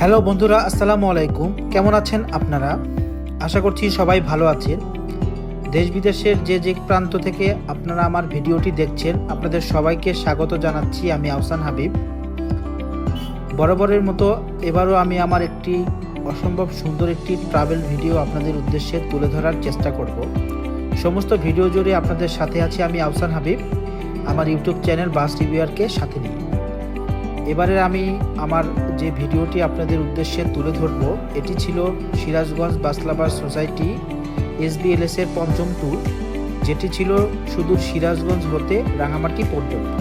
Hello বন্ধুরা, আসসালামু আলাইকুম। কেমন আছেন আপনারা? আশা করছি সবাই ভালো আছেন। দেশ বিদেশের যে যে প্রান্ত থেকে আপনারা আমার ভিডিওটি দেখছেন, আপনাদের সবাইকে স্বাগত জানাচ্ছি আমি আহসান হাবিব। বরাবরের মতো এবারও আমি আমার একটি অসম্ভব সুন্দর একটি ট্রাভেল ভিডিও আপনাদের উদ্দেশ্যে তুলে ধরার চেষ্টা করব। সমস্ত ভিডিও জুড়ে আপনাদের সাথে আছি আমি আহসান হাবিব। আমার ইউটিউব চ্যানেল বাস রিভিউয়ারকে সাথে নিয়ে এবারে আমি আমার যে ভিডিওটি আপনাদের উদ্দেশ্যে তুলে ধরব, এটি ছিল সিরাজগঞ্জ বাসলাবার সোসাইটি এসবিএলএস এর পঞ্চম ট্যুর যেটি ছিল সুদূর সিরাজগঞ্জ হতে রাঙামাটি পর্যন্ত।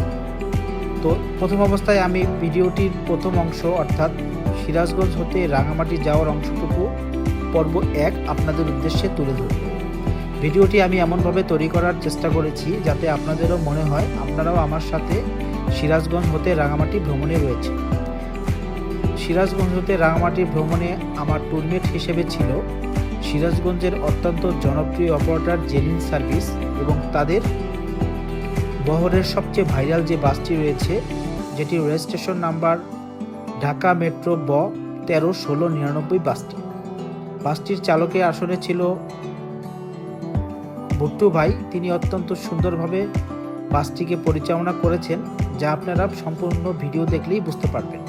তো প্রথম অবস্থায় আমি ভিডিওটির প্রথম অংশ, অর্থাৎ সিরাজগঞ্জ হতে রাঙামাটি যাওয়ার অংশটুকু পর্ব এক আপনাদের উদ্দেশ্যে তুলে ধরব। ভিডিওটি আমি এমনভাবে তৈরি করার চেষ্টা করেছি যাতে আপনাদেরও মনে হয়, আপনারাও আমার সাথে সিরাজগঞ্জ হতে রাঙামাটি ভ্রমণে রয়েছে। সিরাজগঞ্জ হতে রাঙামাটি ভ্রমণে আমার টুরমেট হিসেবে ছিল সিরাজগঞ্জের অত্যন্ত জনপ্রিয় অপারেটর জেনিন সার্ভিস এবং তাদের বহরের সবচেয়ে ভাইরাল যে বাসটি রয়েছে, যেটি রেজিস্ট্রেশন নাম্বার ঢাকা মেট্রো ব তেরো ষোলো নিরানব্বই বাসটি। বাসটির চালকের আসনে ছিল ভুট্টু ভাই। তিনি অত্যন্ত সুন্দরভাবে বাসটিকে পরিচালনা করেছেন। যা আপনারা সম্পূর্ণ ভিডিও দেখলেই বুঝতে পারবেন।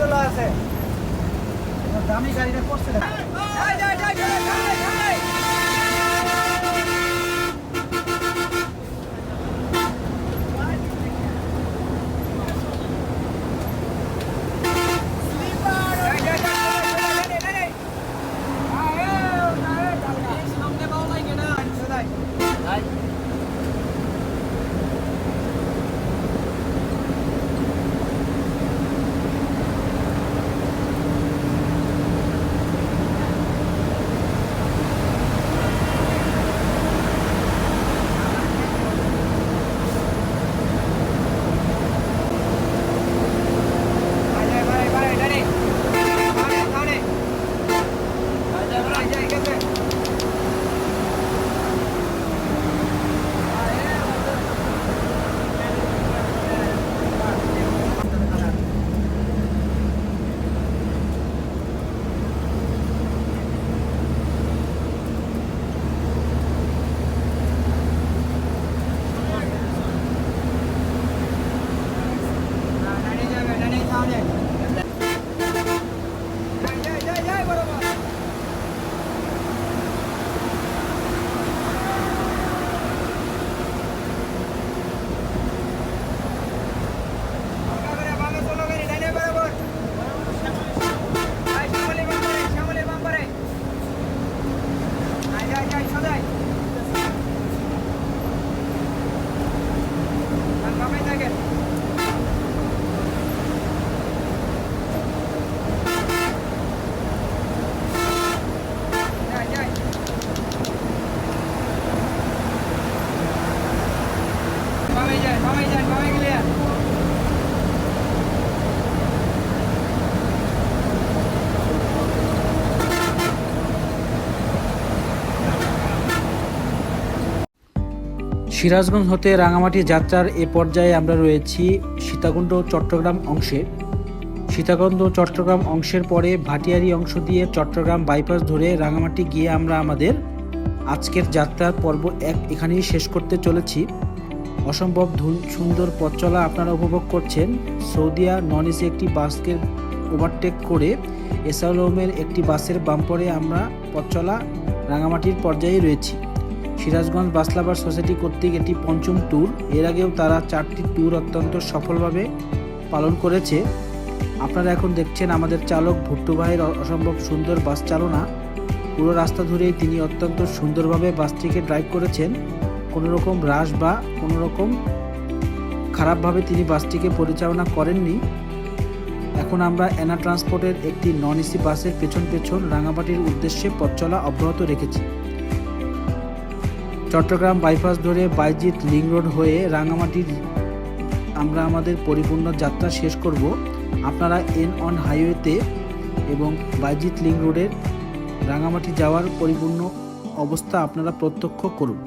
চলা আছে দামি গাড়িটা করছে সিরাজগঞ্জ হতে রাঙামাটি যাত্রার এ পর্যায়ে আমরা রয়েছি সীতাকুণ্ড চট্টগ্রাম অংশে। সীতাকুণ্ড চট্টগ্রাম অংশের পরে ভাটিয়ারি অংশ দিয়ে চট্টগ্রাম বাইপাস ধরে রাঙামাটি গিয়ে আমরা আমাদের আজকের যাত্রার পর্ব এক এখানেই শেষ করতে চলেছি। অসম্ভব ধু- সুন্দর পথ চলা আপনারা উপভোগ করছেন। সৌদিয়া নন এসি একটি বাসকে ওভারটেক করে এসআলমের একটি বাসের বাম্পরে আমরা পথ চলা রাঙামাটির পর্যায়ে রয়েছি। সিরাজগঞ্জ বাসলাবার সোসাইটি কর্তৃক এটি পঞ্চম ট্যুর এর আগেও তারা চারটি ট্যুর অত্যন্ত সফলভাবে পালন করেছে। আপনারা এখন দেখছেন আমাদের চালক ভুট্টু ভাইয়ের অসম্ভব সুন্দর বাস চালনা। পুরো রাস্তা ধরেই তিনি অত্যন্ত সুন্দরভাবে বাসটিকে ড্রাইভ করেছেন। কোনো রকম হ্রাস বা কোনো রকম খারাপভাবে তিনি বাসটিকে পরিচালনা করেননি। এখন আমরা এনা ট্রান্সপোর্টের একটি নন এসি বাসের পেছন পেছন রাঙামাটির উদ্দেশ্যে পথ চলা অব্যাহত রেখেছি। চট্টগ্রাম বাইপাস ধরে বাইজিৎ লিং রোড হয়ে রাঙামাটির আমরা আমাদের পরিপূর্ণ যাত্রা শেষ করব। আপনারা এন অন হাইওয়েতে এবং বাইজিৎ লিং রোডের রাঙামাটি যাওয়ার পরিপূর্ণ অবস্থা আপনারা প্রত্যক্ষ করুন।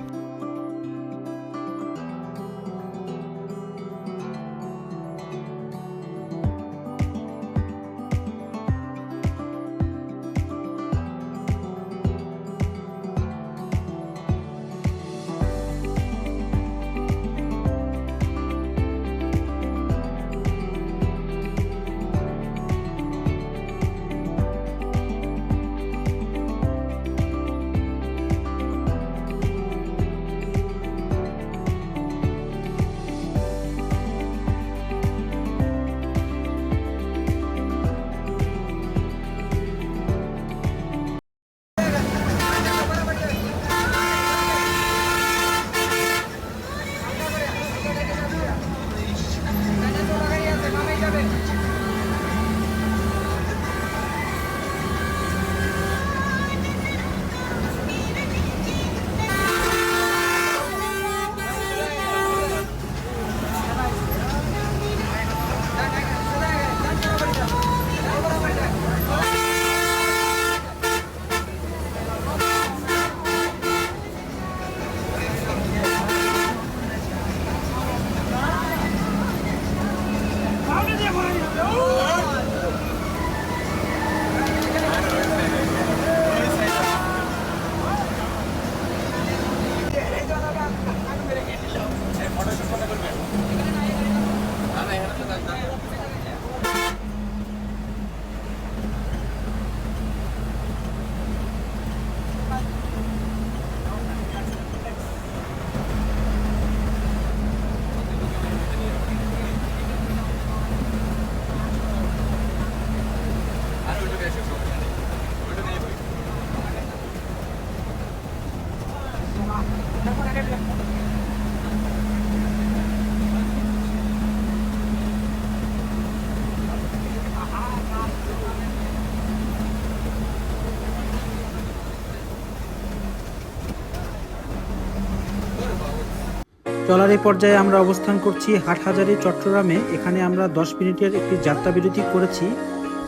চলার এই পর্যায়ে আমরা অবস্থান করছি হাটহাজারি, চট্টগ্রামে। এখানে আমরা দশ মিনিটের একটি যাত্রা বিরতি করেছি।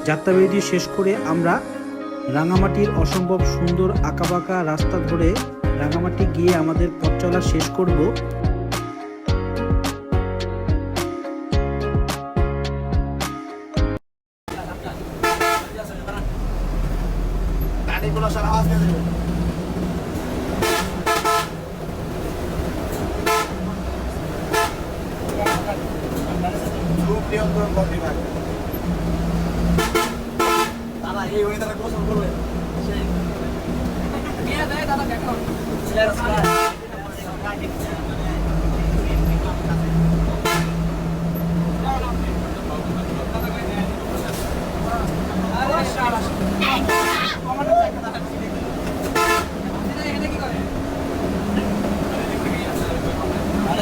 যাত্রা বিরতি শেষ করে আমরা রাঙামাটির অসম্ভব সুন্দর আঁকাবাঁকা রাস্তা ধরে রাঙামাটি গিয়ে আমাদের পথ চলা শেষ করব। নিয়ন্ত্রণ করতে এই ওয়েদারে গোসল করবে সেই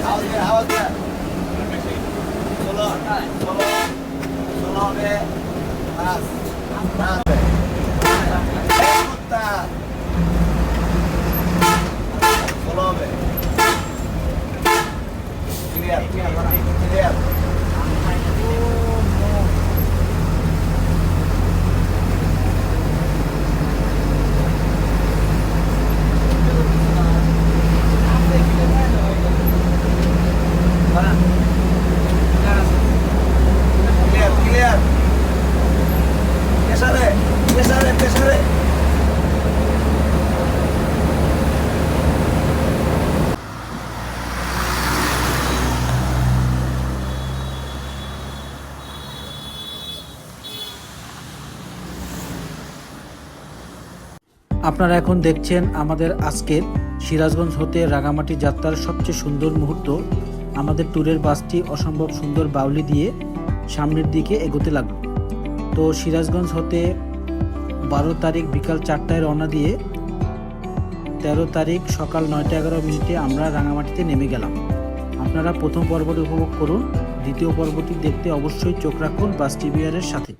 আওয়াজ দিয়ে আওয়াজ দিয়ে ষোলো ষোলো ষোলো হবে পাঁচ পাঁচ এই কুত্তা ষোলো হবে আপনারা এখন দেখছেন আমাদের আজকের সিরাজগঞ্জ হতে রাঙামাটি যাত্রার সবচেয়ে সুন্দর মুহূর্ত। আমাদের ট্যুরের বাসটি অসম্ভব সুন্দর বাউলি দিয়ে সামনের দিকে এগোতে লাগল। তো সিরাজগঞ্জ হতে বারো তারিখ বিকাল চারটায় রওনা দিয়ে তেরো তারিখ সকাল নয়টা এগারো মিনিটে আমরা রাঙামাটিতে নেমে গেলাম। আপনারা প্রথম পর্বটি উপভোগ করুন, দ্বিতীয় পর্বটি দেখতে অবশ্যই চোখ রাখুন বাস টিভিআরের সাথে।